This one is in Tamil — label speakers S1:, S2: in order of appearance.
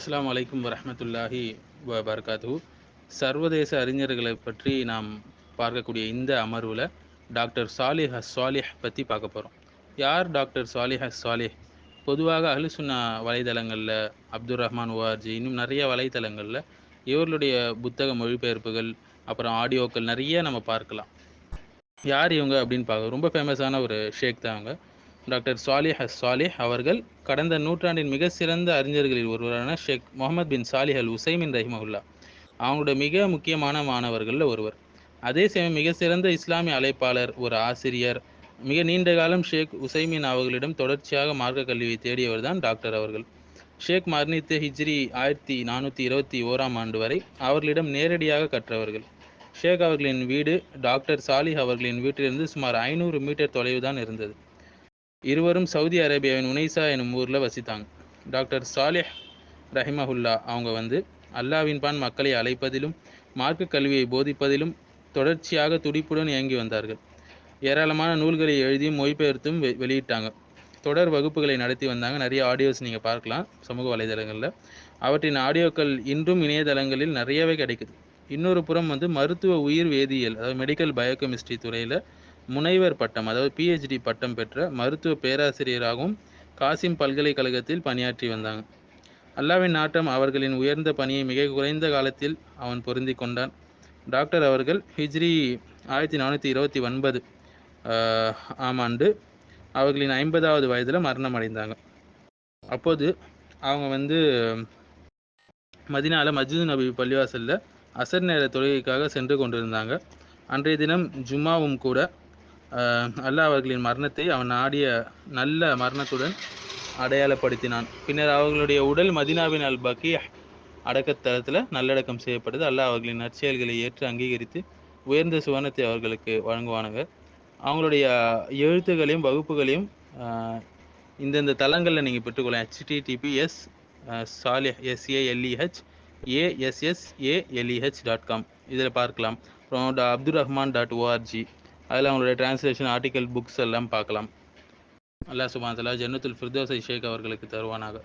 S1: அஸ்லாம் வலைக்கம் வரமத்துல்லாஹி வபர்காத்து சர்வதேச அறிஞர்களை பற்றி நாம் பார்க்கக்கூடிய இந்த அமர்வில் டாக்டர் சாலிஹ் சாலிஹ் பற்றி பார்க்க போகிறோம் யார் டாக்டர் சாலிஹ் சாலிஹ்? பொதுவாக அஹ்லுசுன்னா வலைதளங்களில் அப்துல் ரஹ்மான் ஓஆர்ஜி இன்னும் நிறைய வலைதளங்களில் இவர்களுடைய புத்தக மொழிபெயர்ப்புகள் அப்புறம் ஆடியோக்கள் நிறைய நம்ம பார்க்கலாம். யார் இவங்க அப்படின்னு பார்க்க ரொம்ப ஃபேமஸான ஒரு ஷேக் தான் அவங்க டாக்டர் சாலிஹ் அஸ் சாலிஹ் அவர்கள் கடந்த நூற்றாண்டின் மிக சிறந்த அறிஞர்களில் ஒருவரான ஷேக் முகமது பின் சாலிஹ் அல் உசைமின் ரஹிமவுல்லா அவங்களோட மிக முக்கியமான மாணவர்களில் ஒருவர். அதே சமயம் மிக சிறந்த இஸ்லாமிய அழைப்பாளர் ஒரு ஆசிரியர் மிக நீண்ட காலம் ஷேக் உசைமின் அவர்களிடம் தொடர்ச்சியாக மார்க்க கல்வியை தேடியவர் தான் டாக்டர் அவர்கள். ஷேக் மர்னித்து ஹிஜ்ரி ஆயிரத்தி நானூற்றி இருபத்தி ஓராம் ஆண்டு வரை அவர்களிடம் நேரடியாக கற்றவர்கள். ஷேக் அவர்களின் வீடு டாக்டர் சாலிஹ் அவர்களின் வீட்டிலிருந்து சுமார் ஐநூறு மீட்டர் தொலைவு தான் இருந்தது. இருவரும் சவுதி அரேபியாவின் உனைசா எனும் ஊரில் வசித்தாங்க. டாக்டர் சாலிஹ் ரஹிமஹுல்லா அவங்க வந்து அல்லாவின் பான் மக்களை அழைப்பதிலும் மார்க்க கல்வியை போதிப்பதிலும் தொடர்ச்சியாக துடிப்புடன் இயங்கி வந்தார்கள். ஏராளமான நூல்களை எழுதியும் மொழிபெயர்த்தும் வெ வெளியிட்டாங்க. தொடர் வகுப்புகளை நடத்தி வந்தாங்க. நிறைய ஆடியோஸ் நீங்கள் பார்க்கலாம் சமூக வலைதளங்களில். அவற்றின் ஆடியோக்கள் இன்றும் இணையதளங்களில் நிறையவே கிடைக்குது. இன்னொரு புறம் வந்து மருத்துவ உயிர் வேதியியல் அதாவது மெடிக்கல் பயோகெமிஸ்ட்ரி துறையில் முனைவர் பட்டம் அதாவது பிஹெச்டி பட்டம் பெற்ற மருத்துவ பேராசிரியராகவும் காசிம் பல்கலைக்கழகத்தில் பணியாற்றி வந்தாங்க. அல்லாவின் நாட்டம் அவர்களின் உயர்ந்த பணியை மிக குறைந்த காலத்தில் அவன் பொருந்தி கொண்டான். டாக்டர் அவர்கள் ஹிஜ்ரி ஆயிரத்தி நானூற்றி இருபத்தி ஒன்பது ஆம் ஆண்டு அவர்களின் ஐம்பதாவது வயதில் மரணம் அடைந்தாங்க. அப்போது அவங்க வந்து மதினால மஸ்ஜித் நபி பள்ளிவாசலில் அசர் நேர தொழுகைக்காக சென்று கொண்டிருந்தாங்க. அன்றைய தினம் ஜும்மாவும் கூட அல்லாஹ் அவர்களின் மரணத்தை அவன் ஆடிய நல்ல மரணத்துடன் அடையாளப்படுத்தினான். பின்னர் அவர்களுடைய உடல் மதினாவின் அல் பக்கிய அடக்கத்தலத்தில் நல்லடக்கம் செய்யப்பட்டது. அல்லாஹ் அவர்களின் நற்செயல்களை ஏற்று அங்கீகரித்து உயர்ந்த சுவனத்தை அவர்களுக்கு வழங்குவானுங்க அவங்களுடைய எழுத்துகளையும் வகுப்புகளையும் இந்தந்த தளங்களில் நீங்கள் பெற்றுக்கொள்ளலாம். HTTPS Salih SALEH ASSALEH dot com இதில் பார்க்கலாம். அப்புறம் அப்துல் ரஹ்மான் டாட் ஓஆர்ஜி அதில் அவங்களுடைய டிரான்ஸ்லேஷன் ஆர்டிக்கல் புக்ஸ் எல்லாம் பார்க்கலாம். அல்லா சுபான் தலா ஜன்னத்துல் ஃபிர்தோசை ஷேக் அவர்களுக்கு தருவானாக.